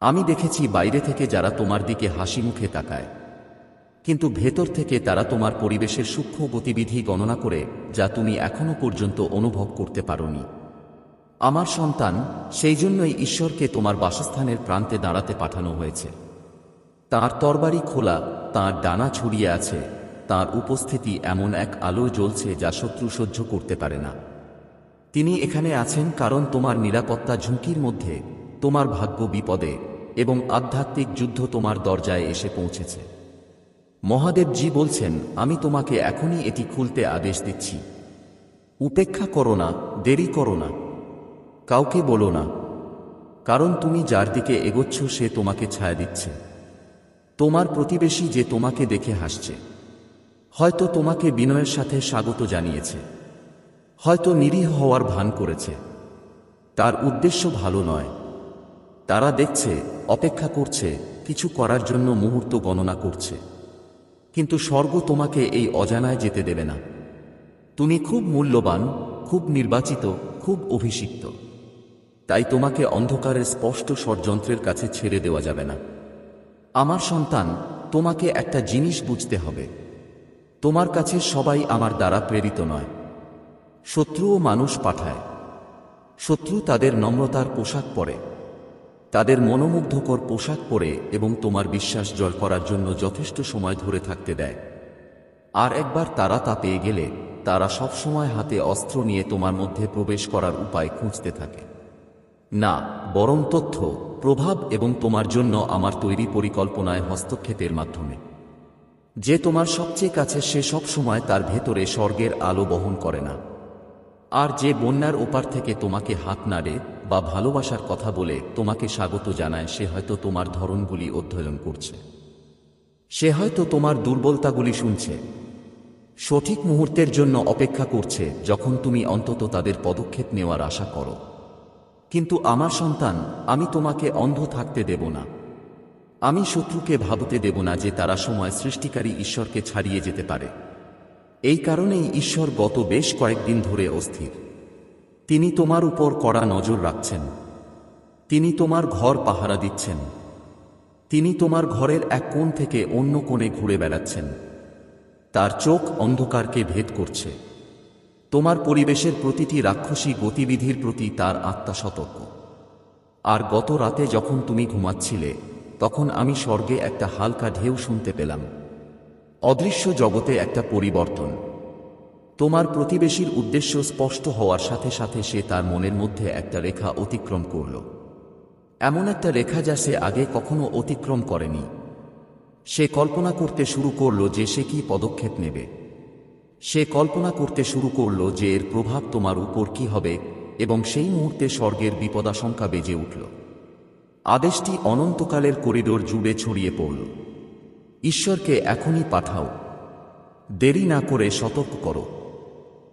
আমি দেখেছি বাইরে থেকে যারা তোমার দিকে হাসি মুখে তাকায়। কিন্তু ভেতর থেকে তারা তোমার পরিবেশের সূক্ষ্ম গতিবিধি গণনা করে, যা তুমি এখনও পর্যন্ত অনুভব করতে পারোনি। আমার সন্তান, সেই জন্যই ঈশ্বরকে তোমার বাসস্থানের প্রান্তে দাঁড়াতে পাঠানো হয়েছে। তার তরবারি খোলা, তার ডানা ছড়িয়ে আছে, তার উপস্থিতি এমন এক আলো জ্বলছে যা শত্রু সহ্য করতে পারে না। তিনি এখানে আছেন কারণ তোমার নিরাপত্তা ঝুঁকির মধ্যে, তোমার ভাগ্য বিপদে এবং আধ্যাত্মিক যুদ্ধ তোমার দরজায় এসে পৌঁছেছে। মহাদেবজি বলছেন, আমি তোমাকে এখনই এটি খুলতে আদেশ দিচ্ছি। উপেক্ষা করো না, দেরি করো না। কাউকে বলো না। কারণ তুমি যার দিকে এগোচ্ছ, সে তোমাকে ছায়া দিচ্ছে। তোমার প্রতিবেশী যে তোমাকে দেখে হাসছে। হয়তো তোমাকে বিনয়ের সাথে স্বাগত জানিয়েছে। হয়তো নিরীহ হওয়ার ভান করেছে। তার উদ্দেশ্য ভালো নয়। তারা দেখছে, অপেক্ষা করছে, কিছু করার জন্য মুহূর্ত গণনা করছে। কিন্তু স্বর্গ তোমাকে এই অজানায় যেতে দেবে না। তুমি খুব মূল্যবান, খুব নির্বাচিত, খুব অভিষিক্ত। তাই তোমাকে অন্ধকারের স্পষ্ট ষড়যন্ত্রের কাছে ছেড়ে দেওয়া যাবে না। আমার সন্তান, তোমাকে একটা জিনিস বুঝতে হবে। তোমার কাছে সবাই আমার দ্বারা প্রেরিত নয়। শত্রুও মানুষ পাঠায়। শত্রু তাদের নম্রতার পোশাক পরে। তাদের মনোমুগ্ধকর পোশাক পরে এবং তোমার বিশ্বাস জয় করার জন্য যথেষ্ট সময় ধরে থাকতে দেয়। আর একবার তারা তা পেয়ে গেলে, তারা সব সময় হাতে অস্ত্র নিয়ে তোমার মধ্যে প্রবেশ করার উপায় খুঁজতে থাকে। না, বরং তথ্য, প্রভাব এবং তোমার জন্য আমার তৈরি পরিকল্পনায় হস্তক্ষেপের মাধ্যমে। যে তোমার সবচেয়ে কাছে, সে সব সময় তার ভেতরে স্বর্গের আলো বহন করে না। আর যে বন্যার ওপার থেকে তোমাকে হাত নাড়ে বা ভালোবাসার কথা বলে তোমাকে স্বাগত জানায়, সে হয়তো তোমার ধরনগুলি অধ্যয়ন করছে। সে হয়তো তোমার দুর্বলতাগুলি শুনছে। সঠিক মুহূর্তের জন্য অপেক্ষা করছে যখন তুমি অন্তত তাদের পদক্ষেপ নেওয়ার আশা করো। কিন্তু আমার সন্তান, আমি তোমাকে অন্ধ থাকতে দেব না। আমি শত্রুকে ভাবতে দেব না যে তারা সময় সৃষ্টিকারী ঈশ্বরকে ছাড়িয়ে যেতে পারে। এই কারণেই ঈশ্বর গত বেশ কয়েকদিন ধরে অস্থির। তিনি তোমার উপর কড়া নজর রাখছেন। তিনি তোমার ঘর পাহারা দিচ্ছেন। তিনি তোমার ঘরের এক কোণ থেকে অন্য কোণে ঘুরে বেড়াচ্ছেন। তার চোখ অন্ধকারকে ভেদ করছে। তোমার পরিবেশের প্রতিটি রাক্ষসী গতিবিধির প্রতি তার আত্মা সতর্ক। আর গত রাতে যখন তুমি ঘুমাচ্ছিলে, তখন আমি স্বর্গে একটা হালকা ঢেউ শুনতে পেলাম। অদৃশ্য জগতে একটা পরিবর্তন। তোমার প্রতিবেশীর উদ্দেশ্য স্পষ্ট হওয়ার সাথে সাথে সে তার মনের মধ্যে একটা রেখা অতিক্রম করল। এমন একটা রেখা যা সে আগে কখনো অতিক্রম করেনি। সে কল্পনা করতে শুরু করল যে সে কি পদক্ষেপ নেবে। সে কল্পনা করতে শুরু করল যে এর প্রভাব তোমার উপর কি হবে এবং সেই মুহূর্তে স্বর্গের বিপদাশঙ্কা বেজে উঠল। আদেশটি অনন্তকালের করিডোর জুড়ে ছড়িয়ে পড়ল। ঈশ্বরকে এখনই পাঠাও। দেরি না করে সতর্ক করো।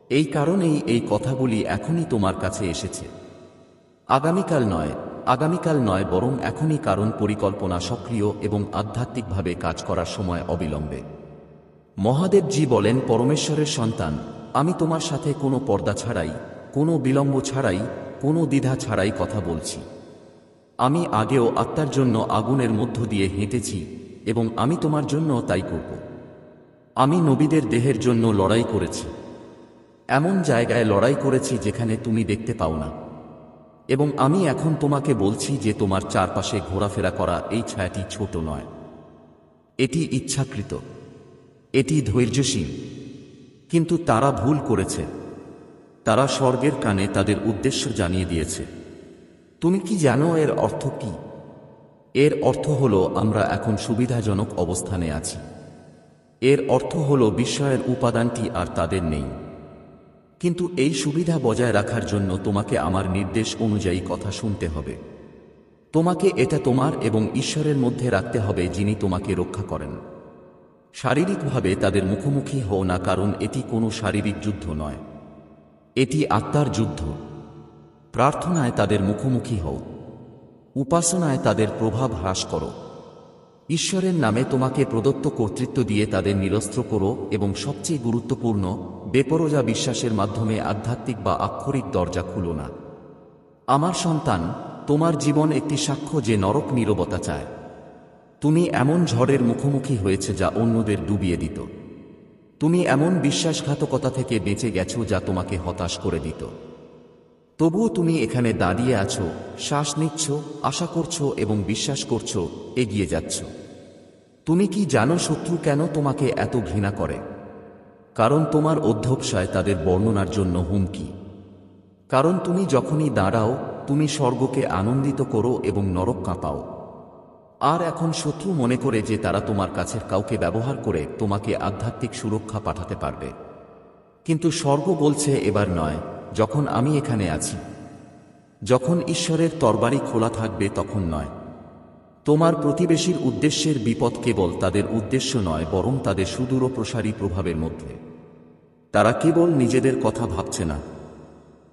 এই কারণেই এই কথাগুলি এখনই তোমার কাছে এসেছে। আগামীকাল নয় আগামীকাল নয় বরং এখনই কারণ পরিকল্পনা সক্রিয় এবং আধ্যাত্মিকভাবে কাজ করার সময় অবিলম্বে। মহাদেবজি বলেন, পরমেশ্বরের সন্তান, আমি তোমার সাথে কোনো পর্দা ছাড়াই, কোনো বিলম্ব ছাড়াই, কোনো দ্বিধা ছাড়াই কথা বলছি। আমি আগেও আত্মার জন্য আগুনের মধ্য দিয়ে হেঁটেছি এবং আমি তোমার জন্য তাই করব। আমি নবীদের দেহের জন্য লড়াই করেছি। এমন জায়গায় লড়াই করেছি যেখানে তুমি দেখতে পাও না। এবং আমি এখন তোমাকে বলছি যে তোমার চারপাশে ঘোরাফেরা করা এই ছায়াটি ছোট নয়। এটি ইচ্ছাকৃত। এটি ধৈর্যশীল। কিন্তু তারা ভুল করেছে। তারা স্বর্গের কানে তাদের উদ্দেশ্য জানিয়ে দিয়েছে। তুমি কি জানো এর অর্থ কি? এর অর্থ হল আমরা এখন সুবিধাজনক অবস্থানে আছি। এর অর্থ হল বিস্ময়ের উপাদানটি আর তাদের নেই। কিন্তু এই সুবিধা বজায় রাখার জন্য তোমাকে আমার নির্দেশ অনুযায়ী কথা শুনতে হবে। তোমাকে এটা তোমার এবং ঈশ্বরের মধ্যে রাখতে হবে যিনি তোমাকে রক্ষা করেন। শারীরিকভাবে তাদের মুখোমুখি হও না, কারণ এটি কোনো শারীরিক যুদ্ধ নয়। এটি আত্মার যুদ্ধ। প্রার্থনায় তাদের মুখোমুখি হও। উপাসনায় তাদের প্রভাব হ্রাস করো। ঈশ্বরের নামে তোমাকে প্রদত্ত কর্তৃত্ব দিয়ে তাদের নিরস্ত্র করো এবং সবচেয়ে গুরুত্বপূর্ণ, বেপরোজা বিশ্বাসের মাধ্যমে আধ্যাত্মিক বা আক্ষরিক দরজা খুলো না। আমার সন্তান, তোমার জীবন একটি সাক্ষ্য যে নরক নীরবতা চায়। তুমি এমন ঝড়ের মুখোমুখি হয়েছে যা অন্যদের ডুবিয়ে দিত। তুমি এমন বিশ্বাসঘাতকতা থেকে বেঁচে গেছো যা তোমাকে হতাশ করে দিত। তবুও তুমি এখানে দাঁড়িয়ে আছো, শ্বাস নিচ্ছ, আশা করছ এবং বিশ্বাস করছ, এগিয়ে যাচ্ছ। তুমি কি জানো শত্রু কেন তোমাকে এত ঘৃণা করে? কারণ তোমার অধ্যবসায় তাদের বর্ণনার জন্য হুমকি। কারণ তুমি যখনই দাঁড়াও, তুমি স্বর্গকে আনন্দিত করো এবং নরক কাঁপাও। আর এখন শত্রু মনে করে যে তারা তোমার কাছের কাউকে ব্যবহার করে তোমাকে আধ্যাত্মিক সুরক্ষা পাঠাতে পারবে। কিন্তু স্বর্গ বলছে এবার নয় যখন আমি এখানে আছি। যখন ঈশ্বরের তরবারি খোলা থাকবে তখন নয়। তোমার প্রতিবেশীর উদ্দেশ্যের বিপদ কেবল তাদের উদ্দেশ্য নয়, বরং তাদের সুদূর প্রসারী প্রভাবের মধ্যে। তারা কেবল নিজেদের কথা ভাবছে না।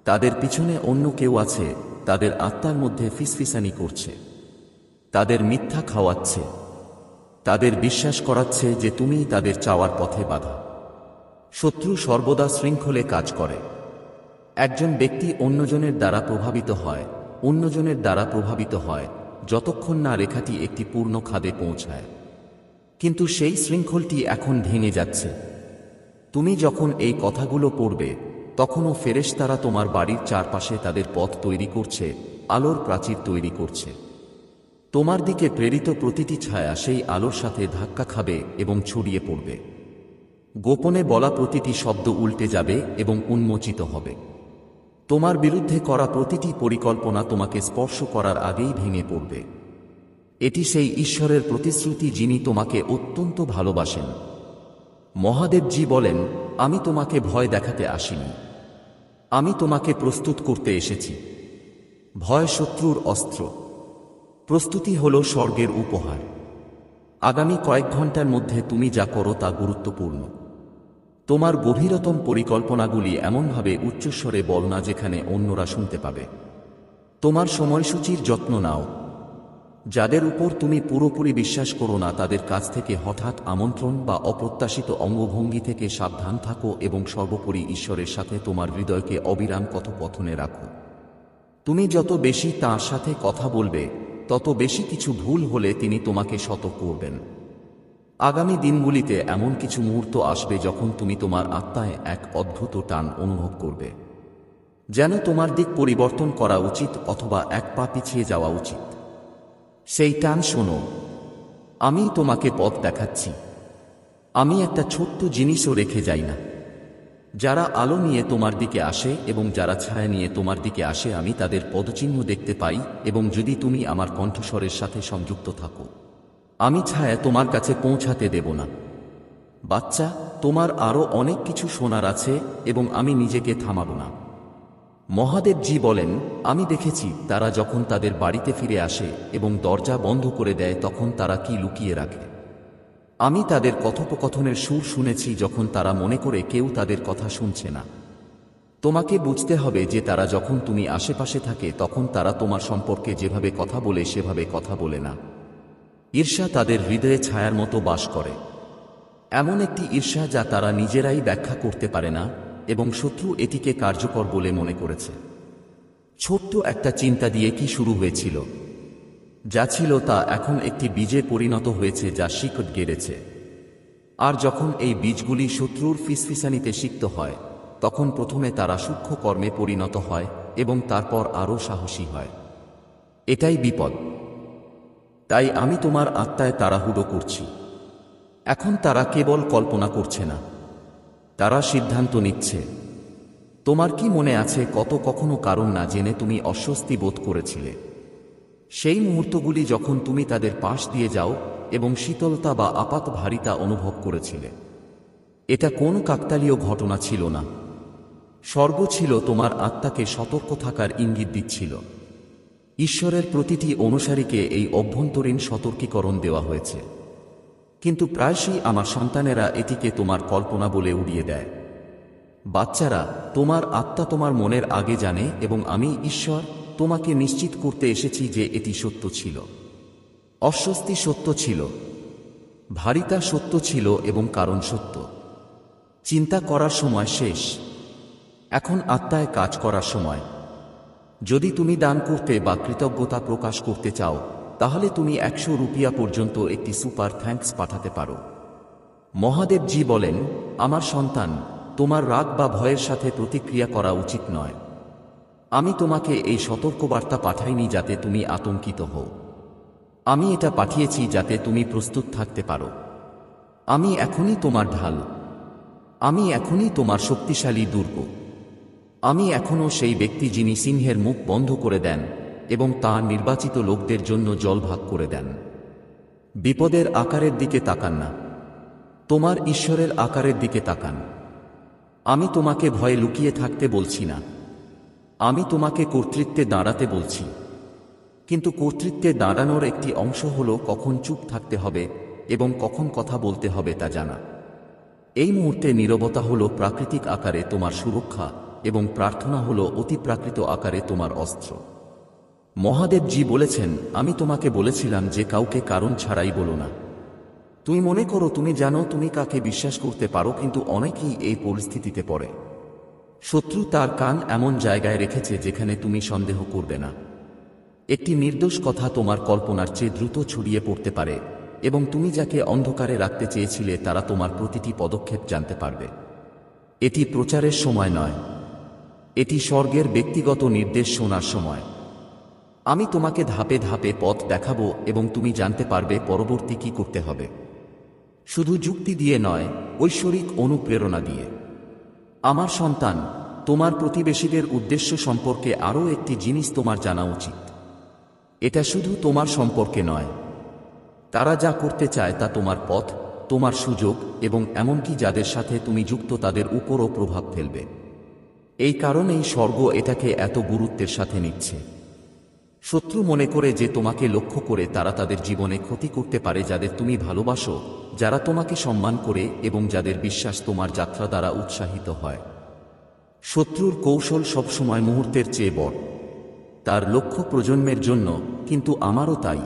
তাদের পিছনে অন্য কেউ আছে, তাদের আত্মার মধ্যে ফিসফিসানি করছে। তাদের মিথ্যা খাওয়াচ্ছে। তাদের বিশ্বাস করাচ্ছে যে তুমি তাদের চাওয়ার পথে বাধা। শত্রু সর্বদা শৃঙ্খলে কাজ করে। একজন ব্যক্তি অন্যজনের দ্বারা প্রভাবিত হয়, অন্যজনের দ্বারা প্রভাবিত হয়, যতক্ষণ না রেখাটি একটি পূর্ণ খাদে পৌঁছায়। কিন্তু সেই শৃঙ্খলটি এখন ভেঙে যাচ্ছে। তুমি যখন এই কথাগুলো পড়বে, তখনও ফেরেশতারা তোমার বাড়ির চারপাশে তাদের পথ তৈরি করছে, আলোর প্রাচীর তৈরি করছে। তোমার দিকে প্রেরিত প্রতিটি ছায়া সেই আলোর সাথে ধাক্কা খাবে এবং ছড়িয়ে পড়বে। গোপনে বলা প্রতিটি শব্দ উল্টে যাবে এবং উন্মোচিত হবে। তোমার বিরুদ্ধে করা প্রতিটি পরিকল্পনা তোমাকে স্পর্শ করার আগেই ভেঙে পড়বে। এটি সেই ঈশ্বরের প্রতিশ্রুতি যিনি তোমাকে অত্যন্ত ভালোবাসেন। মহাদেবজি বলেন, আমি তোমাকে ভয় দেখাতে আসিনি। আমি তোমাকে প্রস্তুত করতে এসেছি। ভয় শত্রুর অস্ত্র। প্রস্তুতি হল স্বর্গের উপহার। আগামী কয়েক ঘণ্টার মধ্যে তুমি যা করো তা গুরুত্বপূর্ণ। তোমার গভীরতম পরিকল্পনাগুলি এমনভাবে উচ্চস্বরে বল না যেখানে অন্যরা শুনতে পাবে। তোমার সময়সূচির যত্ন নাও। যাদের উপর তুমি পুরোপুরি বিশ্বাস করো না, তাদের কাছ থেকে হঠাৎ আমন্ত্রণ বা অপ্রত্যাশিত অঙ্গভঙ্গি থেকে সাবধান থাকো এবং সর্বোপরি ঈশ্বরের সাথে তোমার হৃদয়কে অবিরাম কথোপথনে রাখো। তুমি যত বেশি তাঁর সাথে কথা বলবে, তত বেশি কিছু ভুল হলে তিনি তোমাকে সতর্ক করবেন। আগামী দিনগুলিতে এমন কিছু মুহূর্ত আসবে যখন তুমি তোমার আত্মায় এক অদ্ভুত টান অনুভব করবে। যেন তোমার দিক পরিবর্তন করা উচিত অথবা এক পা পিছিয়ে যাওয়া উচিত। সেই টান শোনো, আমি তোমাকে পথ দেখাচ্ছি। আমি একটা ছোট্ট জিনিসও রেখে যাই না। যারা আলো নিয়ে তোমার দিকে আসে এবং যারা ছায়া নিয়ে তোমার দিকে আসে আমি তাদের পদচিহ্ন দেখতে পাই এবং যদি তুমি আমার কণ্ঠস্বরের সাথে সংযুক্ত থাকো। আমি ছায়া তোমার কাছে পৌঁছাতে দেব না। বাচ্চা, তোমার আরও অনেক কিছু শোনার আছে এবং আমি নিজেকে থামাব না। মহাদেবজি বলেন, আমি দেখেছি তারা যখন তাদের বাড়িতে ফিরে আসে এবং দরজা বন্ধ করে দেয় তখন তারা কি লুকিয়ে রাখে। আমি তাদের কথোপকথনের সুর শুনেছি যখন তারা মনে করে কেউ তাদের কথা শুনছে না। তোমাকে বুঝতে হবে যে তারা যখন তুমি আশেপাশে থাকে তখন তারা তোমার সম্পর্কে যেভাবে কথা বলে সেভাবে কথা বলে না। ঈর্ষা তাদের হৃদয়ে ছায়ার মতো বাস করে। এমন একটি ঈর্ষা যা তারা নিজেরাই ব্যাখ্যা করতে পারে না এবং শত্রু এটিকে কার্যকর বলে মনে করেছে। ছোট্ট একটা চিন্তা দিয়ে কি শুরু হয়েছিল? যা ছিল তা এখন একটি বীজে পরিণত হয়েছে যা শিকট গেড়েছে। আর যখন এই বীজগুলি শত্রুর ফিসফিসানিতে সিক্ত হয়, তখন প্রথমে তারা সূক্ষ্ম কর্মে পরিণত হয় এবং তারপর আরও সাহসী হয়। এটাই বিপদ। তাই আমি তোমার আত্মায় তাড়াহুড়ো করছি। এখন তারা কেবল কল্পনা করছে না। তারা সিদ্ধান্ত নিচ্ছে। তোমার কি মনে আছে কত কখনো কারণ না জেনে তুমি অস্বস্তি বোধ করেছিলে? সেই মুহূর্তগুলি যখন তুমি তাদের পাশ দিয়ে যাও এবং শীতলতা বা আপাত ভারিতা অনুভব করেছিলে। এটা কোন কাকতালীয় ঘটনা ছিল না। স্বর্গ ছিল তোমার আত্মাকে সতর্ক থাকার ইঙ্গিত দিচ্ছিল। ঈশ্বরের প্রতিটি অনুসারীকে এই অভ্যন্তরীণ সতর্কীকরণ দেওয়া হয়েছে। কিন্তু প্রায়শই আমার সন্তানেরা এটিকে তোমার কল্পনা বলে উড়িয়ে দেয়। বাচ্চারা, তোমার আত্মা তোমার মনের আগে জানে এবং আমি, ঈশ্বর, তোমাকে নিশ্চিত করতে এসেছি যে এটি সত্য ছিল। অস্বস্তি সত্য ছিল। ভারিতা সত্য ছিল এবং কারণ সত্য। চিন্তা করার সময় শেষ। এখন আত্মায় কাজ করার সময়। যদি তুমি দান করতে বা কৃতজ্ঞতা প্রকাশ করতে চাও, তাহলে তুমি একশো রুপিয়া পর্যন্ত একটি সুপার থ্যাঙ্কস পাঠাতে পারো। মহাদেবজি বলেন, আমার সন্তান, তোমার রাগ বা ভয়ের সাথে প্রতিক্রিয়া করা উচিত নয়। আমি তোমাকে এই সতর্কবার্তা পাঠাইনি যাতে তুমি আতঙ্কিত হও। আমি এটা পাঠিয়েছি যাতে তুমি প্রস্তুত থাকতে পারো। আমি এখনই তোমার ঢাল। আমি এখনই তোমার শক্তিশালী দুর্গ। আমি এখনও সেই ব্যক্তি যিনি সিংহের মুখ বন্ধ করে দেন এবং তাঁর নির্বাচিত লোকদের জন্য জল ভাগ করে দেন। বিপদের আকারের দিকে তাকান না। তোমার ঈশ্বরের আকারের দিকে তাকান। আমি তোমাকে ভয়ে লুকিয়ে থাকতে বলছি না। আমি তোমাকে কর্তৃত্বে দাঁড়াতে বলছি। কিন্তু কর্তৃত্বে দাঁড়ানোর একটি অংশ হল কখন চুপ থাকতে হবে এবং কখন কথা বলতে হবে তা জানা। এই মুহূর্তে নীরবতা হল প্রাকৃতিক আকারে তোমার সুরক্ষা। এবং প্রার্থনা হল অতিপ্রাকৃত আকারে তোমার অস্ত্র। মহাদেবজি বলেছেন, আমি তোমাকে বলেছিলাম যে কাউকে কারণ ছাড়াই বলো না। তুমি মনে করো, তুমি জানো, তুমি কাকে বিশ্বাস করতে পারো, কিন্তু অনেকেই এই পরিস্থিতিতে পড়ে। শত্রু তার কান এমন জায়গায় রেখেছে যেখানে তুমি সন্দেহ করবে না। একটি নির্দোষ কথা তোমার কল্পনার চেয়ে দ্রুত ছড়িয়ে পড়তে পারে, এবং তুমি যাকে অন্ধকারে রাখতে চেয়েছিলে, তারা তোমার প্রতিটি পদক্ষেপ জানতে পারবে। এটি প্রচারের সময় নয়। এটি স্বর্গের ব্যক্তিগত নির্দেশ শোনার সময়। আমি তোমাকে ধাপে ধাপে পথ দেখাবো এবং তুমি জানতে পারবে পরবর্তী কি করতে হবে। শুধু যুক্তি দিয়ে নয়, ঐশ্বরিক অনুপ্রেরণা দিয়ে। আমার সন্তান, তোমার প্রতিবেশীদের উদ্দেশ্য সম্পর্কে আরও একটি জিনিস তোমার জানা উচিত। এটা শুধু তোমার সম্পর্কে নয়। তারা যা করতে চায় তা তোমার পথ, তোমার সুযোগ এবং এমনকি যাদের সাথে তুমি যুক্ত তাদের উপরও প্রভাব ফেলবে। এই কারণেই স্বর্গ এটাকে এত গুরুত্বের সাথে নিচ্ছে। শত্রু মনে করে যে তোমাকে লক্ষ্য করে তারা তাদের জীবনে ক্ষতি করতে পারে যাদের তুমি ভালোবাসো, যারা তোমাকে সম্মান করে এবং যাদের বিশ্বাস তোমার যাত্রা দ্বারা উৎসাহিত হয়। শত্রুর কৌশল সবসময় মুহূর্তের চেয়ে বড়। তার লক্ষ্য প্রজন্মের জন্য কিন্তু আমারও তাই।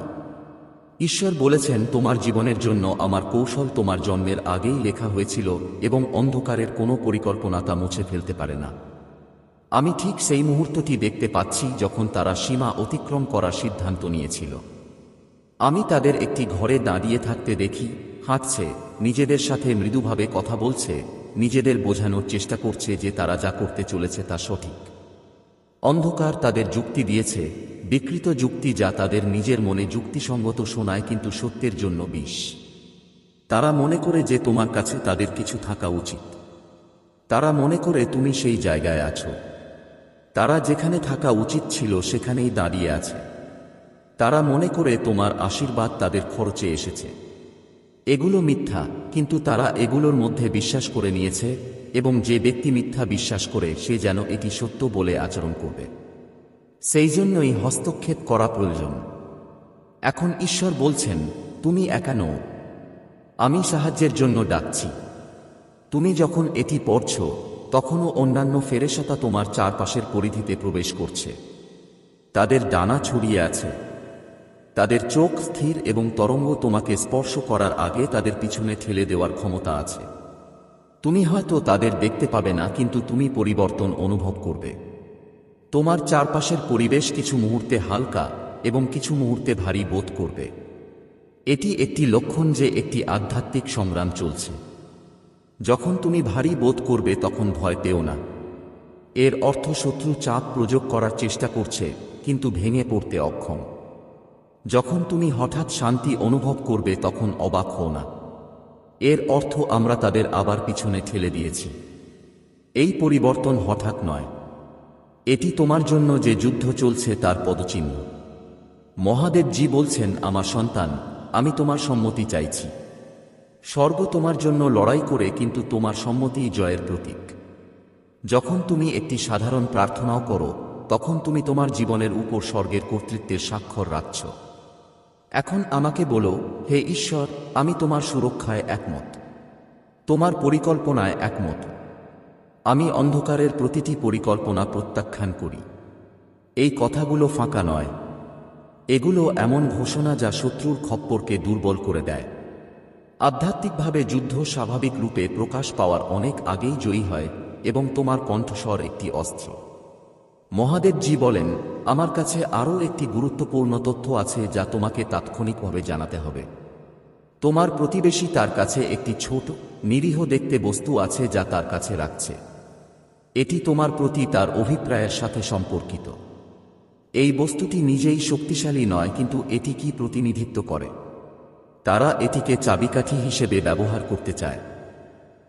ঈশ্বর বলেছেন, তোমার জীবনের জন্য আমার কৌশল তোমার জন্মের আগেই লেখা হয়েছিল এবং অন্ধকারের কোনো পরিকল্পনা তা মুছে ফেলতে পারে না। আমি ঠিক সেই মুহূর্তটি দেখতে পাচ্ছি যখন তারা সীমা অতিক্রম করার সিদ্ধান্ত নিয়েছিল। আমি তাদের একটি ঘরে দাঁড়িয়ে থাকতে দেখি, হাঁটছে, নিজেদের সাথে মৃদুভাবে কথা বলছে, নিজেদের বোঝানোর চেষ্টা করছে যে তারা যা করতে চলেছে তা সঠিক। অন্ধকার তাদের যুক্তি দিয়েছে, বিকৃত যুক্তি যা তাদের নিজের মনে যুক্তিসঙ্গত শোনায় কিন্তু সত্যের জন্য বিষ। তারা মনে করে যে তোমার কাছে তাদের কিছু থাকা উচিত। তারা মনে করে তুমি সেই জায়গায় আছো। তারা যেখানে থাকা উচিত ছিল সেখানেই দাঁড়িয়ে আছে। তারা মনে করে তোমার আশীর্বাদ তাদের খরচে এসেছে। এগুলো মিথ্যা, কিন্তু তারা এগুলোর মধ্যে বিশ্বাস করে নিয়েছে এবং যে ব্যক্তি মিথ্যা বিশ্বাস করে, সে যেন এটি সত্য বলে আচরণ করবে। সেই জন্যই হস্তক্ষেপ করা প্রয়োজন। এখন ঈশ্বর বলছেন, তুমি একা নও। আমি সাহায্যের জন্য ডাকছি। তুমি যখন এটি পড়ছ তখনও অন্যান্য ফেরেশতা তোমার চারপাশের পরিধিতে প্রবেশ করছে। তাদের ডানা ছড়িয়ে আছে। তাদের চোখ স্থির এবং তরঙ্গ তোমাকে স্পর্শ করার আগে তাদের পিছনে ঠেলে দেওয়ার ক্ষমতা আছে। তুমি হয়তো তাদের দেখতে পাবে না, কিন্তু তুমি পরিবর্তন অনুভব করবে। তোমার চারপাশের পরিবেশ কিছু মুহূর্তে হালকা এবং কিছু মুহূর্তে ভারী বোধ করবে। এটি একটি লক্ষণ যে একটি আধ্যাত্মিক সংগ্রাম চলছে। যখন তুমি ভারী বোধ করবে তখন ভয় পেও না। এর অর্থ শত্রু চাপ প্রয়োগ করার চেষ্টা করছে, কিন্তু ভেঙে পড়তে অক্ষম। যখন তুমি হঠাৎ শান্তি অনুভব করবে তখন অবাক হও না। এর অর্থ আমরা তাদের আবার পিছনে ঠেলে দিয়েছি। এই পরিবর্তন হঠাৎ নয়। এটি তোমার জন্য যে যুদ্ধ চলছে তার পদচিহ্ন। মহাদেবজি বলছেন, আমার সন্তান, আমি তোমার সম্মতি চাইছি। স্বর্গ তোমার জন্য লড়াই করে কিন্তু তোমার সম্মতিই জয়ের প্রতীক। যখন তুমি একটি সাধারণ প্রার্থনাও করো, তখন তুমি তোমার জীবনের উপর স্বর্গের কর্তৃত্বের স্বাক্ষর রাখছ। এখন আমাকে বলো, হে ঈশ্বর, আমি তোমার সুরক্ষায় একমত। তোমার পরিকল্পনায় একমত। আমি অন্ধকারের প্রতিটি পরিকল্পনা প্রত্যাখ্যান করি। এই কথাগুলো ফাঁকা নয়। এগুলো এমন ঘোষণা যা শত্রুর খপ্পরকে দুর্বল করে দেয়। আধ্যাত্মিকভাবে যুদ্ধ স্বাভাবিক রূপে প্রকাশ পাওয়ার অনেক আগেই জয়ী হয় এবং তোমার কণ্ঠস্বর একটি অস্ত্র। মহাদেবজি বলেন, আমার কাছে আরও একটি গুরুত্বপূর্ণ তথ্য আছে যা তোমাকে তাৎক্ষণিকভাবে জানাতে হবে। তোমার প্রতিবেশী তার কাছে একটি ছোট, নিরীহ দেখতে বস্তু আছে যা তার কাছে রাখছে। এটি তোমার প্রতি তার অভিপ্রায়ের সাথে সম্পর্কিত। এই বস্তুটি নিজেই শক্তিশালী নয়, কিন্তু এটি কি প্রতিনিধিত্ব করে? তারা এটিকে চাবিকাঠি হিসেবে ব্যবহার করতে চায়।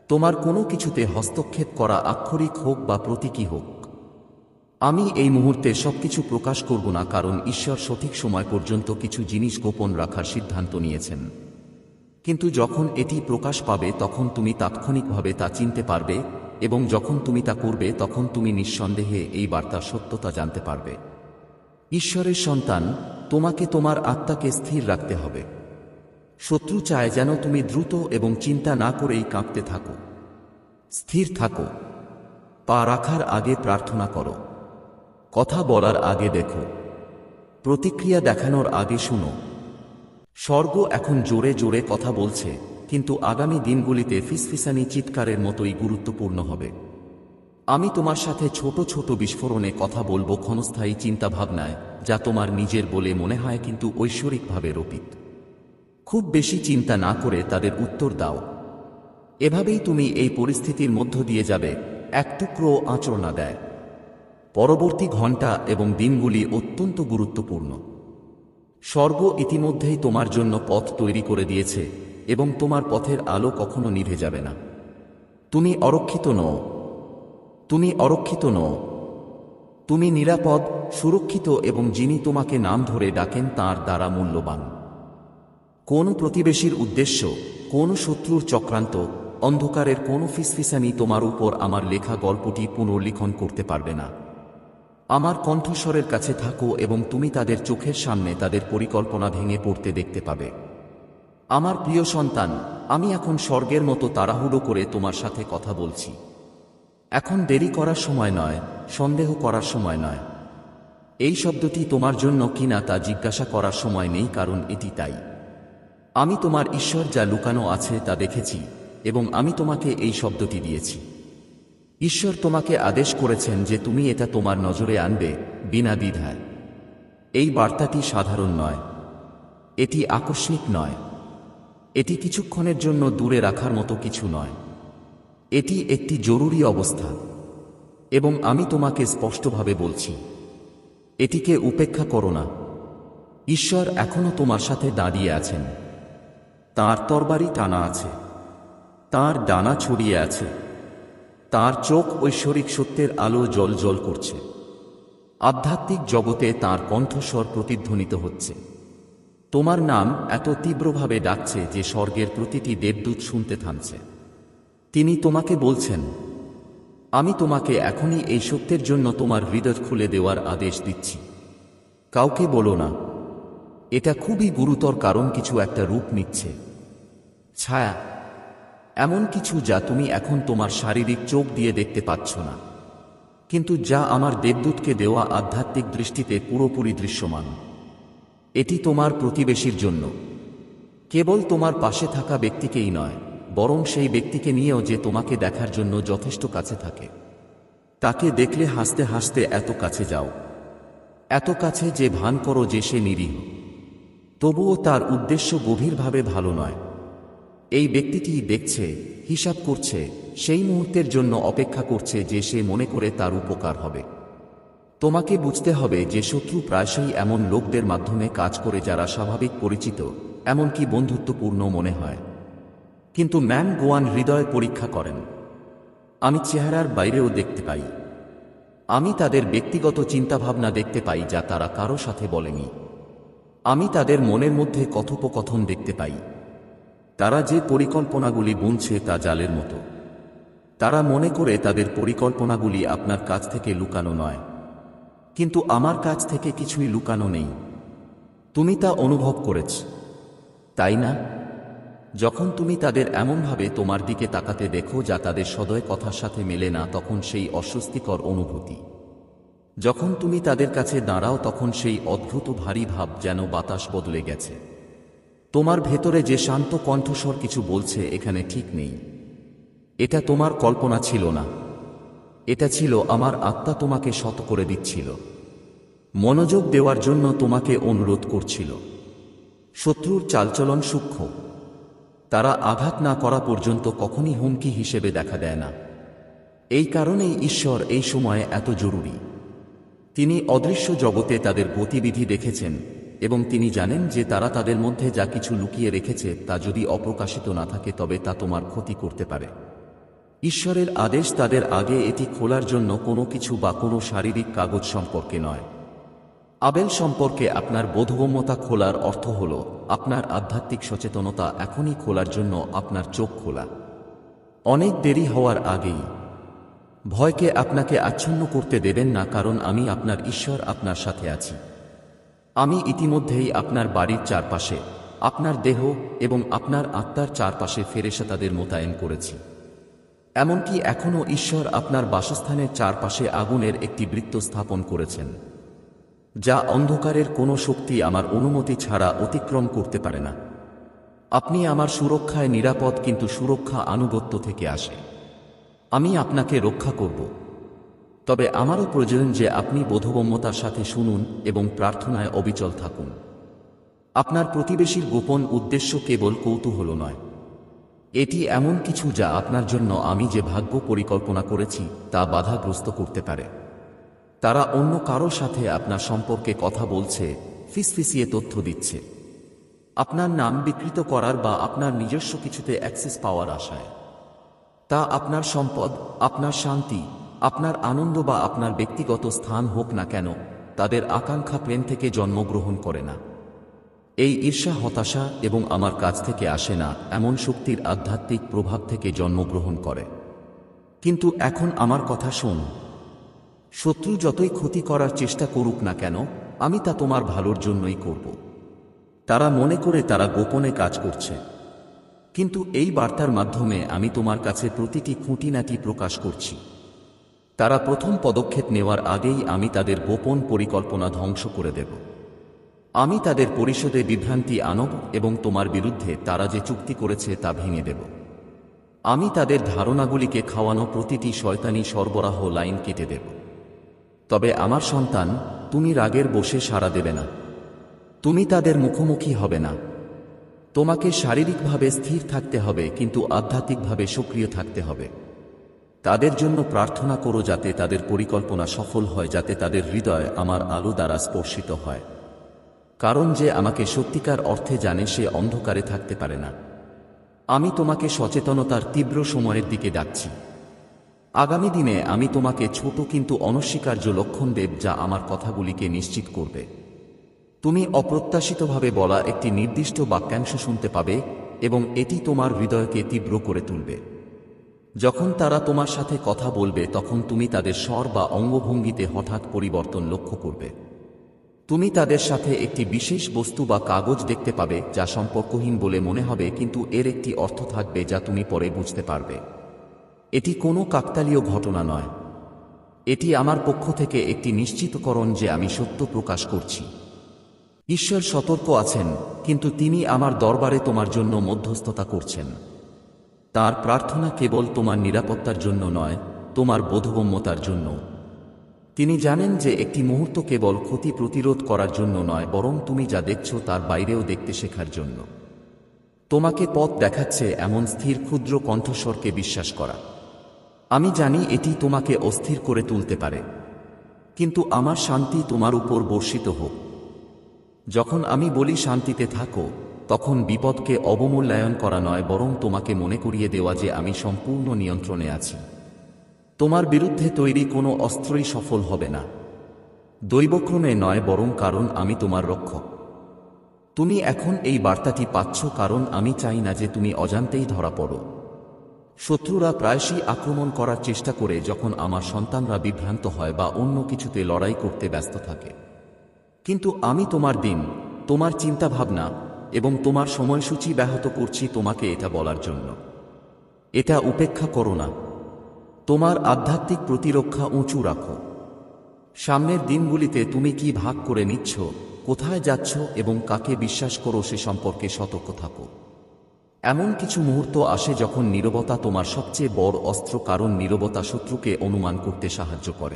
তোমার কোনো কিছুতে হস্তক্ষেপ করা আক্ষরিক হোক বা প্রতীকী হোক। আমি এই মুহূর্তে সবকিছু প্রকাশ করব না কারণ ঈশ্বর সঠিক সময় পর্যন্ত কিছু জিনিস গোপন রাখার সিদ্ধান্ত নিয়েছেন। কিন্তু যখন এটি প্রকাশ পাবে, তখন তুমি তাৎক্ষণিকভাবে তা চিনতে পারবে এবং যখন তুমি তা করবে, তখন তুমি নিঃসন্দেহে এই বার্তার সত্যতা জানতে পারবে। ঈশ্বরের সন্তান, তোমাকে তোমার আত্মাকে স্থির রাখতে হবে। শত্রু চায় যেন তুমি দ্রুত এবং চিন্তা না করেই কাঁপতে থাকো। স্থির থাকো। পা রাখার আগে প্রার্থনা করো। কথা বলার আগে দেখো। প্রতিক্রিয়া দেখানোর আগে শুনো। স্বর্গ এখন জোরে জোরে কথা বলছে, কিন্তু আগামী দিনগুলিতে ফিসফিসানি চিৎকারের মতোই গুরুত্বপূর্ণ হবে। আমি তোমার সাথে ছোট ছোট বিস্ফোরণে কথা বলব ক্ষণস্থায়ী চিন্তাভাবনায়, যা তোমার নিজের বলে মনে হয় কিন্তু ঐশ্বরিকভাবে রোপিত। খুব বেশি চিন্তা না করে তাদের উত্তর দাও। এভাবেই তুমি এই পরিস্থিতির মধ্য দিয়ে যাবে, এক টুকরো আঁচড়না দেয়। পরবর্তী ঘণ্টা এবং দিনগুলি অত্যন্ত গুরুত্বপূর্ণ। স্বর্গ ইতিমধ্যেই তোমার জন্য পথ তৈরি করে দিয়েছে এবং তোমার পথের আলো কখনো নিভে যাবে না। তুমি অরক্ষিত নও। তুমি অরক্ষিত নও। তুমি নিরাপদ, সুরক্ষিত এবং যিনি তোমাকে নাম ধরে ডাকেন তার দ্বারা মূল্যবান। কোন প্রতিবেশীর উদ্দেশ্য, কোন শত্রুর চক্রান্ত, অন্ধকারের কোন ফিসফিসানি তোমার উপর আমার লেখা গল্পটি পুনর্লিখন করতে পারবে না। আমার কণ্ঠস্বরের কাছে থাকো এবং তুমি তাদের চোখের সামনে তাদের পরিকল্পনা ভেঙে পড়তে দেখতে পাবে। আমার প্রিয় সন্তান, আমি এখন স্বর্গের মতো তাড়াহুড়ো করে তোমার সাথে কথা বলছি। এখন দেরি করার সময় নয়, সন্দেহ করার সময় নয়। এই শব্দটি তোমার জন্য কিনা তা জিজ্ঞাসা করার সময় নেই, কারণ এটি তাই। আমি তোমার ঈশ্বর যা লুকানো আছে তা দেখেছি, এবং আমি তোমাকে এই শব্দটি দিয়েছি। ঈশ্বর তোমাকে আদেশ করেছেন যে তুমি এটা তোমার নজরে আনবে, বিনা দ্বিধায়। এই বার্তাটি সাধারণ নয়। এটি আকস্মিক নয়। এটি কিছুক্ষণের জন্য দূরে রাখার মতো কিছু নয়। এটি একটি জরুরি অবস্থা, এবং আমি তোমাকে স্পষ্টভাবে বলছি, এটিকে উপেক্ষা করো না। ঈশ্বর এখনও তোমার সাথে দাঁড়িয়ে আছেন। তার তরবারি টানা আছে, তার ডানা ছড়িয়ে আছে, তার চোখ ঐশ্বরিক সত্যের আলো জল জল করছে। আধ্যাত্মিক জগতে তার কণ্ঠস্বর প্রতিধ্বনিত হচ্ছে। তোমার নাম এত তীব্রভাবে ডাকছে যে স্বর্গের প্রতিটি দেবদূত শুনতে থামছে। তিনি তোমাকে বলছেন, আমি তোমাকে এখনই এই সত্যের জন্য তোমার হৃদয় খুলে দেওয়ার আদেশ দিচ্ছি। কাউকে বলো না, এটা খুবই গুরুতর কারণ কিছু একটা রূপ নিচ্ছে। ছায়া, এমন কিছু যা তুমি এখন তোমার শারীরিক চোখ দিয়ে দেখতে পাচ্ছ না। কিন্তু যা আমার দেবদূতকে দেওয়া আধ্যাত্মিক দৃষ্টিতে পুরোপুরি দৃশ্যমান। এটি তোমার প্রতিবেশীর জন্য। কেবল তোমার পাশে থাকা ব্যক্তিকেই নয়, বরং সেই ব্যক্তিকে নিয়েও যে তোমাকে দেখার জন্য যথেষ্ট কাছে থাকে। তাকে দেখলে হাসতে হাসতে এত কাছে যাও। এত কাছে যে ভান করো যে সে নিরীহ। তবুও তার উদ্দেশ্য গভীরভাবে ভালো নয়। এই ব্যক্তিটি দেখছে, হিসাব করছে, সেই মুহূর্তের জন্য অপেক্ষা করছে যে সে মনে করে তার উপকার হবে। তোমাকে বুঝতে হবে যে শত্রু প্রায়শই এমন লোকদের মাধ্যমে কাজ করে যারা স্বাভাবিক পরিচিত, এমনকি বন্ধুত্বপূর্ণ মনে হয়। কিন্তু ম্যাম গোয়ান হৃদয় পরীক্ষা করেন। আমি চেহারার বাইরেও দেখতে পাই। আমি তাদের ব্যক্তিগত চিন্তাভাবনা দেখতে পাই যা তারা কারও সাথে বলেনি। আমি তাদের মনের মধ্যে কথোপকথন দেখতে পাই। তারা যে পরিকল্পনাগুলি বুনছে তা জালের মতো। তারা মনে করে তাদের পরিকল্পনাগুলি আপনার কাছ থেকে লুকানো নয়। কিন্তু আমার কাছ থেকে কিছুই লুকানো নেই। তুমি তা অনুভব করেছ। তাই না? যখন তুমি তাদের এমনভাবে তোমার দিকে তাকাতে দেখো যা তাদের সদয় কথার সাথে মেলে না, তখন সেই অস্বস্তিকর অনুভূতি। যখন তুমি তাদের কাছে দাঁড়াও, তখন সেই অদ্ভুত ভারী ভাব যেন বাতাস বদলে গেছে। তোমার ভেতরে যে শান্ত কণ্ঠস্বর কিছু বলছে এখানে ঠিক নেই। এটা তোমার কল্পনা ছিল না। এটা ছিল আমার আত্মা তোমাকে শত করে দিচ্ছিল। মনোযোগ দেওয়ার জন্য তোমাকে অনুরোধ করছিল। শত্রুর চালচলন সূক্ষ্ম। তারা আঘাত না করা পর্যন্ত কখনই হুমকি হিসেবে দেখা দেয় না। এই কারণেই ঈশ্বর এই সময়ে এত জরুরি। তিনি অদৃশ্য জগতে তাদের গতিবিধি দেখেছেন। এবং তিনি জানেন যে তারা তাদের মধ্যে যা কিছু লুকিয়ে রেখেছে তা যদি অপ্রকাশিত না থাকে, তবে তা তোমার ক্ষতি করতে পারে। ঈশ্বরের আদেশ তাদের আগে এটি খোলার জন্য কোনো কিছু বা কোনো শারীরিক কাগজ সম্পর্কে নয়। আবেল সম্পর্কে আপনার বোধগম্যতা খোলার অর্থ হল, আপনার আধ্যাত্মিক সচেতনতা এখনই খোলার জন্য আপনার চোখ খোলা। অনেক দেরি হওয়ার আগেই। ভয়কে আপনাকে আচ্ছন্ন করতে দেবেন না, কারণ আমি আপনার ঈশ্বর, আপনার সাথে আছি। আমি ইতিমধ্যেই আপনার বাড়ির চারপাশে, আপনার দেহ এবং আপনার আত্মার চারপাশে ফেরেশা তাদের মোতায়েন করেছি। এমনকি এখনও ঈশ্বর আপনার বাসস্থানের চারপাশে আগুনের একটি বৃত্ত স্থাপন করেছেন, যা অন্ধকারের কোনো শক্তি আমার অনুমতি ছাড়া অতিক্রম করতে পারে না। আপনি আমার সুরক্ষায় নিরাপদ কিন্তু সুরক্ষা আনুগত্য থেকে আসে। আমি আপনাকে রক্ষা করব। তবে আমারও প্রয়োজন যে আপনি বোধগম্যতার সাথে শুনুন এবং প্রার্থনায় অবিচল থাকুন। আপনার প্রতিবেশীর গোপন উদ্দেশ্য কেবল কৌতূহল নয়। এটি এমন কিছু যা আপনার জন্য আমি যে ভাগ্য পরিকল্পনা করেছি তা বাধাগ্রস্ত করতে পারে। তারা অন্য কারও সাথে আপনার সম্পর্কে কথা বলছে, ফিসফিসিয়ে তথ্য দিচ্ছে। আপনার নাম বিকৃত করার বা আপনার নিজস্ব কিছুতে অ্যাক্সেস পাওয়ার আশায়। তা আপনার সম্পদ, আপনার শান্তি আপনার আনন্দ বা আপনার ব্যক্তিগত স্থান হোক না কেন, তাদের আকাঙ্ক্ষা প্রেম থেকে জন্মগ্রহণ করে না। এই ঈর্ষা, হতাশা এবং আমার কাছ থেকে আসে না এমন শক্তির আধ্যাত্মিক প্রভাব থেকে জন্মগ্রহণ করে। কিন্তু এখন আমার কথা শোন। শত্রু যতই ক্ষতি করার চেষ্টা করুক না কেন, আমি তা তোমার ভালোর জন্যই করব। তারা মনে করে তারা গোপনে কাজ করছে। কিন্তু এই বার্তার মাধ্যমে আমি তোমার কাছে প্রতিটি খুঁটিনাটি প্রকাশ করছি। তারা প্রথম পদক্ষেপ নেওয়ার আগেই আমি তাদের গোপন পরিকল্পনা ধ্বংস করে দেব। আমি তাদের পরিষদে বিভ্রান্তি আনব এবং তোমার বিরুদ্ধে তারা যে চুক্তি করেছে তা ভেঙে দেব। আমি তাদের ধারণাগুলিকে খাওয়ানো প্রতিটি শয়তানি সরবরাহ লাইন কেটে দেব। তবে আমার সন্তান, তুমি রাগের বসে সাড়া দেবে না। তুমি তাদের মুখোমুখি হবে না। তোমাকে শারীরিকভাবে স্থির থাকতে হবে, কিন্তু আধ্যাত্মিকভাবে সক্রিয় থাকতে হবে। তাদের জন্য প্রার্থনা করো যাতে তাদের পরিকল্পনা সফল হয়, যাতে তাদের হৃদয় আমার আলো দ্বারা স্পর্শিত হয়। কারণ যে আমাকে সত্যিকার অর্থে জানে, সে অন্ধকারে থাকতে পারে না। আমি তোমাকে সচেতনতার তীব্র সময়ের দিকে ডাকছি। আগামী দিনে আমি তোমাকে ছোট কিন্তু অনস্বীকার্য লক্ষণ দেব যা আমার কথাগুলিকে নিশ্চিত করবে। তুমি অপ্রত্যাশিতভাবে বলা একটি নির্দিষ্ট বাক্যাংশ শুনতে পাবে এবং এটি তোমার হৃদয়কে তীব্র করে তুলবে। যখন তারা তোমার সাথে কথা বলবে, তখন তুমি তাদের স্বর বা অঙ্গভঙ্গিতে হঠাৎ পরিবর্তন লক্ষ্য করবে। তুমি তাদের সাথে একটি বিশেষ বস্তু বা কাগজ দেখতে পাবে, যা সম্পর্কহীন বলে মনে হবে, কিন্তু এর একটি অর্থ থাকবে যা তুমি পরে বুঝতে পারবে। এটি কোনো কাকতালীয় ঘটনা নয়। এটি আমার পক্ষ থেকে একটি নিশ্চিতকরণ যে আমি সত্য প্রকাশ করছি। ঈশ্বর সতর্ক আছেন, কিন্তু তিনি আমার দরবারে তোমার জন্য মধ্যস্থতা করছেন। তার প্রার্থনা কেবল তোমার নিরাপত্তার জন্য নয়, তোমার বোধগম্যতার জন্য। তিনি জানেন যে একটি মুহূর্ত কেবল ক্ষতি প্রতিরোধ করার জন্য নয়, বরং তুমি যা দেখছ তার বাইরেও দেখতে শেখার জন্য। তোমাকে পথ দেখাচ্ছে এমন স্থির ক্ষুদ্র কণ্ঠস্বরকে বিশ্বাস করা। আমি জানি এটি তোমাকে অস্থির করে তুলতে পারে। কিন্তু আমার শান্তি তোমার উপর বর্ষিত হোক। যখন আমি বলি শান্তিতে থাকো তখন বিপদকে অবমূল্যায়ন করা নয়, বরং তোমাকে মনে করিয়ে দেওয়া যে আমি সম্পূর্ণ নিয়ন্ত্রণে আছি। তোমার বিরুদ্ধে তৈরি কোনো অস্ত্রই সফল হবে না। দৈবক্রমে নয়, বরং কারণ আমি তোমার রক্ষক। তুমি এখন এই বার্তাটি পাচ্ছ, কারণ আমি চাই না যে তুমি অজান্তেই ধরা পড়ো। শত্রুরা প্রায়শই আক্রমণ করার চেষ্টা করে যখন আমার সন্তানরা বিভ্রান্ত হয় বা অন্য কিছুতে লড়াই করতে ব্যস্ত থাকে। কিন্তু আমি তোমার দিন, তোমার চিন্তাভাবনা এবং তোমার সময়সূচি ব্যাহত করছি তোমাকে এটা বলার জন্য। এটা উপেক্ষা করো না। তোমার আধ্যাত্মিক প্রতিরক্ষা উঁচু রাখো। সামনের দিনগুলিতে তুমি কি ভাগ করে নিচ্ছ, কোথায় যাচ্ছ এবং কাকে বিশ্বাস করো সে সম্পর্কে সতর্ক থাকো। এমন কিছু মুহূর্ত আসে যখন নীরবতা তোমার সবচেয়ে বড় অস্ত্র কারণ নীরবতা শত্রুকে অনুমান করতে সাহায্য করে।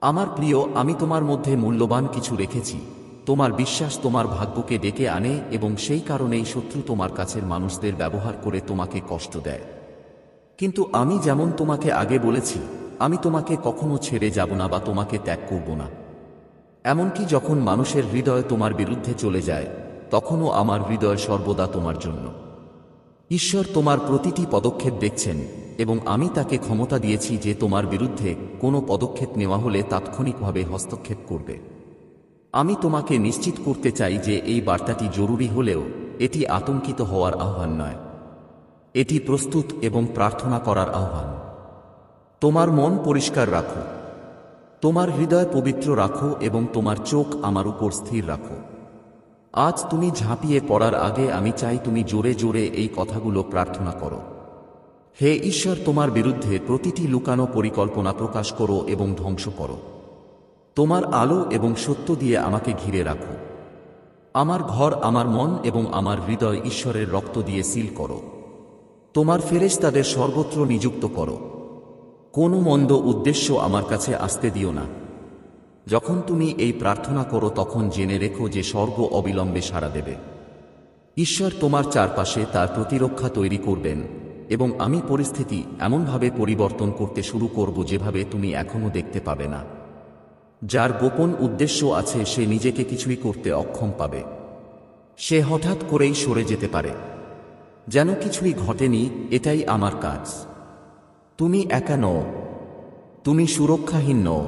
আমার প্রিয়, আমি তোমার মধ্যে মূল্যবান কিছু রেখেছি। তোমার বিশ্বাস তোমার ভাগ্যকে ডেকে আনে এবং সেই কারণেই শত্রু তোমার কাছের মানুষদের ব্যবহার করে তোমাকে কষ্ট দেয়। কিন্তু আমি যেমন তোমাকে আগে বলেছি, আমি তোমাকে কখনো ছেড়ে যাব না বা তোমাকে ত্যাগ করব না। এমনকি যখন মানুষের হৃদয় তোমার বিরুদ্ধে চলে যায়, তখনও আমার হৃদয় সর্বদা তোমার জন্য। ঈশ্বর তোমার প্রতিটি পদক্ষেপ দেখছেন এবং আমি তাকে ক্ষমতা দিয়েছি যে তোমার বিরুদ্ধে কোনো পদক্ষেপ নেওয়া হলে তাৎক্ষণিকভাবে হস্তক্ষেপ করবে। আমি তোমাকে নিশ্চিত করতে চাই যে এই বার্তাটি জরুরি হলেও এটি আতঙ্কিত হওয়ার আহ্বান নয়। এটি প্রস্তুত এবং প্রার্থনা করার আহ্বান। তোমার মন পরিষ্কার রাখো। তোমার হৃদয় পবিত্র রাখো এবং তোমার চোখ আমার উপর স্থির রাখো। আজ তুমি ঝাঁপিয়ে পড়ার আগে আমি চাই তুমি জোরে জোরে এই কথাগুলো প্রার্থনা করো। হে ঈশ্বর, তোমার বিরুদ্ধে প্রতিটি লুকানো পরিকল্পনা প্রকাশ করো এবং ধ্বংস করো। তোমার আলো এবং সত্য দিয়ে আমাকে ঘিরে রাখো। আমার ঘর, আমার মন এবং আমার হৃদয় ঈশ্বরের রক্ত দিয়ে সিল করো। তোমার ফেরেশ তাদের সর্বত্র নিযুক্ত করো। কোনো মন্দ উদ্দেশ্য আমার কাছে আসতে দিও না। যখন তুমি এই প্রার্থনা করো, তখন জেনে রেখো যে স্বর্গ অবিলম্বে সাড়া দেবে। ঈশ্বর তোমার চারপাশে তার প্রতিরক্ষা তৈরি করবেন এবং আমি পরিস্থিতি এমনভাবে পরিবর্তন করতে শুরু করব যেভাবে তুমি এখনও দেখতে পাবে না। যার গোপন উদ্দেশ্য আছে সে নিজেকে কিছুই করতে অক্ষম পাবে। সে হঠাৎ করেই সরে যেতে পারে। যেন কিছুই ঘটেনি, এটাই আমার কাজ। তুমি একা নও। তুমি সুরক্ষাহীন নও।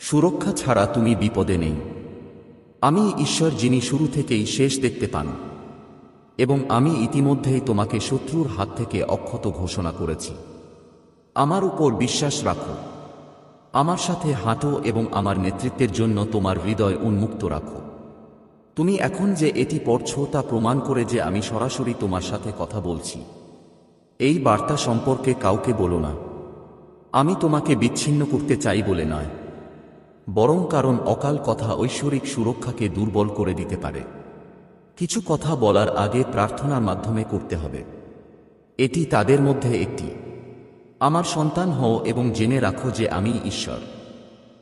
সুরক্ষা ছাড়া তুমি বিপদে নেই। আমি ঈশ্বর যিনি শুরু থেকেই শেষ দেখতে পান। এবং আমি ইতিমধ্যেই তোমাকে শত্রুর হাত থেকে অক্ষত ঘোষণা করেছি। আমার উপর বিশ্বাস রাখো। আমার সাথে হাঁটো এবং আমার নেতৃত্বের জন্য তোমার হৃদয় উন্মুক্ত রাখো। তুমি এখন যে এটি পড়ছ তা প্রমাণ করে যে আমি সরাসরি তোমার সাথে কথা বলছি। এই বার্তা সম্পর্কে কাউকে বলো না। আমি তোমাকে বিচ্ছিন্ন করতে চাই বলে নয়। বরং কারণ অকাল কথা ঐশ্বরিক সুরক্ষাকে দুর্বল করে দিতে পারে। কিছু কথা বলার আগে প্রার্থনার মাধ্যমে করতে হবে। এটি তাদের মধ্যে একটি। আমার সন্তান হও এবং জেনে রাখো যে আমি ঈশ্বর।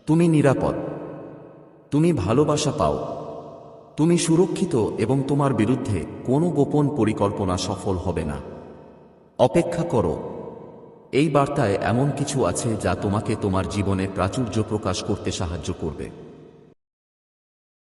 তুমি নিরাপদ। তুমি ভালোবাসা পাও। তুমি সুরক্ষিত এবং তোমার বিরুদ্ধে কোনো গোপন পরিকল্পনা সফল হবে না। অপেক্ষা করো। এই বার্তায় এমন কিছু আছে যা তোমাকে তোমার জীবনে প্রাচুর্য প্রকাশ করতে সাহায্য করবে।